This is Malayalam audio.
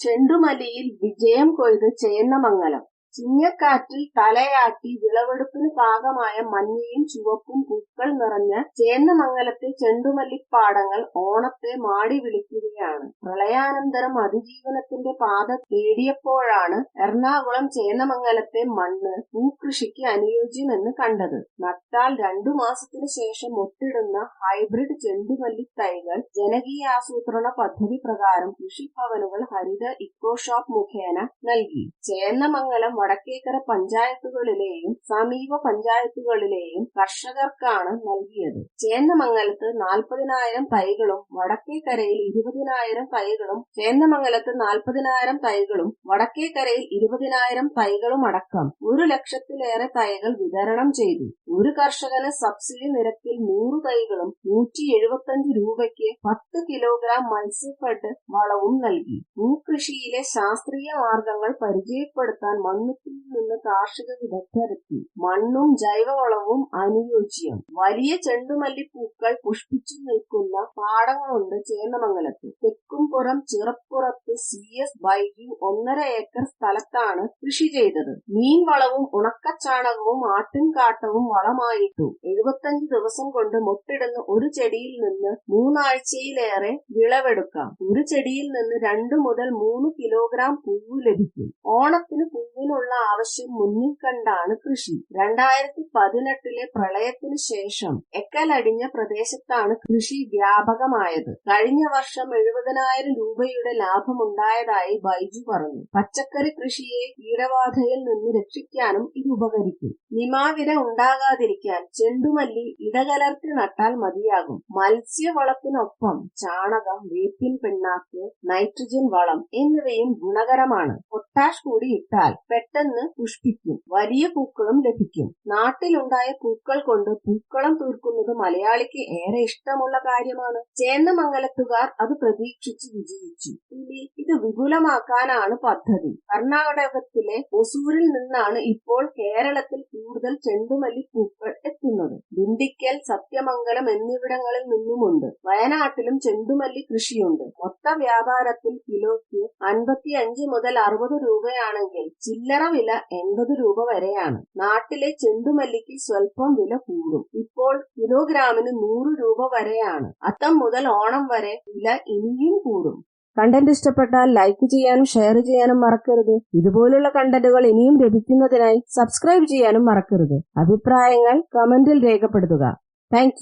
ചെണ്ടുമല്ലിയിൽ വിജയം കൊയ്ത് ചേന്നമംഗലം. ചിങ്ങക്കാറ്റിൽ തലയാട്ടി വിളവെടുപ്പിന് പാകമായ മഞ്ഞയും ചുവപ്പും പൂക്കൾ നിറഞ്ഞ ചേന്നമംഗലത്തെ ചെണ്ടുമല്ലിപ്പാടങ്ങൾ ഓണത്തെ മാടി വിളിക്കുകയാണ്. പ്രളയാനന്തരം അതിജീവനത്തിന്റെ പാത തേടിയപ്പോഴാണ് എറണാകുളം ചേന്നമംഗലത്തെ മണ്ണ് പൂക്കൃഷിക്ക് അനുയോജ്യമെന്ന് കണ്ടത്. നട്ടാൽ രണ്ടു മാസത്തിനു ശേഷം ഒത്തിടുന്ന ഹൈബ്രിഡ് ചെണ്ടുമല്ലി തൈകൾ ജനകീയാസൂത്രണ പദ്ധതി പ്രകാരം കൃഷിഭവനുകൾ ഹരിത ഇക്കോ ഷോപ്പ് മുഖേന നൽകി. ചേന്നമംഗലം വടക്കേക്കര പഞ്ചായത്തുകളിലെയും സമീപ പഞ്ചായത്തുകളിലെയും കർഷകർക്കാണ് നൽകിയത്. ചേന്നമംഗലത്ത് നാൽപ്പതിനായിരം തൈകളും വടക്കേക്കരയിൽ ഇരുപതിനായിരം തൈകളും ചേന്നമംഗലത്ത് നാൽപ്പതിനായിരം തൈകളും വടക്കേക്കരയിൽ ഇരുപതിനായിരം തൈകളും അടക്കം ഒരു ലക്ഷത്തിലേറെ തൈകൾ വിതരണം ചെയ്തു. ഒരു കർഷകന് സബ്സിഡി നിരക്കിൽ നൂറ് തൈകളും നൂറ്റി എഴുപത്തഞ്ച് രൂപയ്ക്ക് പത്ത് കിലോഗ്രാം മത്സ്യഫെഡ് വളവും നൽകി. ഭൂകൃഷിയിലെ ശാസ്ത്രീയ മാർഗങ്ങൾ പരിചയപ്പെടുത്താൻ മണ്ണുത്തിൽ with me. നിന്ന് കാർഷിക വിദഗ്ധരെത്തി മണ്ണും ജൈവവളവും അനുയോജ്യം. വലിയ ചെണ്ടുമല്ലിപ്പൂക്കൾ പുഷ്പിച്ചു നിൽക്കുന്ന പാടങ്ങളുണ്ട് ചേന്നമംഗലത്ത്. തെക്കുംപുറം ചിറപ്പുറത്ത് സി എസ് ബൈജു ഒന്നര ഏക്കർ സ്ഥലത്താണ് കൃഷി ചെയ്തത്. മീൻ വളവും ഉണക്കച്ചാണകവും ആട്ടിൻകാട്ടവും വളമായിട്ടു എഴുപത്തഞ്ച് ദിവസം കൊണ്ട് മൊട്ടിടുന്ന ഒരു ചെടിയിൽ നിന്ന് മൂന്നാഴ്ചയിലേറെ വിളവെടുക്കാം. ഒരു ചെടിയിൽ നിന്ന് രണ്ടു മുതൽ മൂന്ന് കിലോഗ്രാം പൂവ് ലഭിക്കും. ഓണത്തിന് പൂവിനുള്ള ആവശ്യം മുന്നിൽ കണ്ടാണ് കൃഷി. രണ്ടായിരത്തി പതിനെട്ടിലെ പ്രളയത്തിനു ശേഷം എക്കലടിഞ്ഞ പ്രദേശത്താണ് കൃഷി വ്യാപകമായത്. കഴിഞ്ഞ വർഷം എഴുപതിനായിരം രൂപയുടെ ലാഭമുണ്ടായതായി ബൈജു പറഞ്ഞു. പച്ചക്കറി കൃഷിയെ കീടബാധയിൽ നിന്ന് രക്ഷിക്കാനും ഇത് ഉപകരിക്കും. നിമാവിര ഉണ്ടാകാതിരിക്കാൻ ചെണ്ടുമല്ലി ഇടകലർത്തി നട്ടാൽ മതിയാകും. മത്സ്യവളത്തിനൊപ്പം ചാണകം വേപ്പിൻ പിണ്ണാക്ക് നൈട്രജൻ വളം എന്നിവയും ഗുണകരമാണ്. പൊട്ടാഷ് കൂടി ഇട്ടാൽ പെട്ടെന്ന് പുഷ്പിക്കും. വലിയ പൂക്കളും ലഭിക്കും. നാട്ടിലുണ്ടായ പൂക്കൾ കൊണ്ട് പൂക്കളം തീർക്കുന്നത് മലയാളിക്ക് ഏറെ ഇഷ്ടമുള്ള കാര്യമാണ്. ചേന്നമംഗലത്തുകാർ അത് പ്രതീക്ഷിച്ച് വിജയിച്ചു. ഇനി ഇത് വിപുലമാക്കാനാണ് പദ്ധതി. കർണാടകത്തിലെ ഒസൂരിൽ നിന്നാണ് ഇപ്പോൾ കേരളത്തിൽ കൂടുതൽ ചെണ്ടുമല്ലി പൂക്കൾ എത്തുന്നത്. ദിണ്ടിക്കൽ സത്യമംഗലം എന്നിവിടങ്ങളിൽ നിന്നുമുണ്ട്. വയനാട്ടിലും ചെണ്ടുമല്ലി കൃഷിയുണ്ട്. മൊത്ത വ്യാപാരത്തിൽ കിലോയ്ക്ക് അൻപത്തി അഞ്ച് മുതൽ അറുപത് രൂപയാണെങ്കിൽ ചില്ലറ വില എൺപത് രൂപ വരെയാണ്. നാട്ടിലെ ചെണ്ടുമല്ലിക്ക് സ്വല്പം വില കൂടും. ഇപ്പോൾ കിലോഗ്രാമിന് നൂറ് രൂപ വരെയാണ്. അത്തം മുതൽ ഓണം വരെ വില ഇനിയും കൂടും. കണ്ടന്റ് ഇഷ്ടപ്പെട്ടാൽ ലൈക്ക് ചെയ്യാനും ഷെയർ ചെയ്യാനും മറക്കരുത്. ഇതുപോലുള്ള കണ്ടന്റുകൾ ഇനിയും ലഭിക്കുന്നതിനായി സബ്സ്ക്രൈബ് ചെയ്യാനും മറക്കരുത്. അഭിപ്രായങ്ങൾ കമന്റിൽ രേഖപ്പെടുത്തുക. താങ്ക്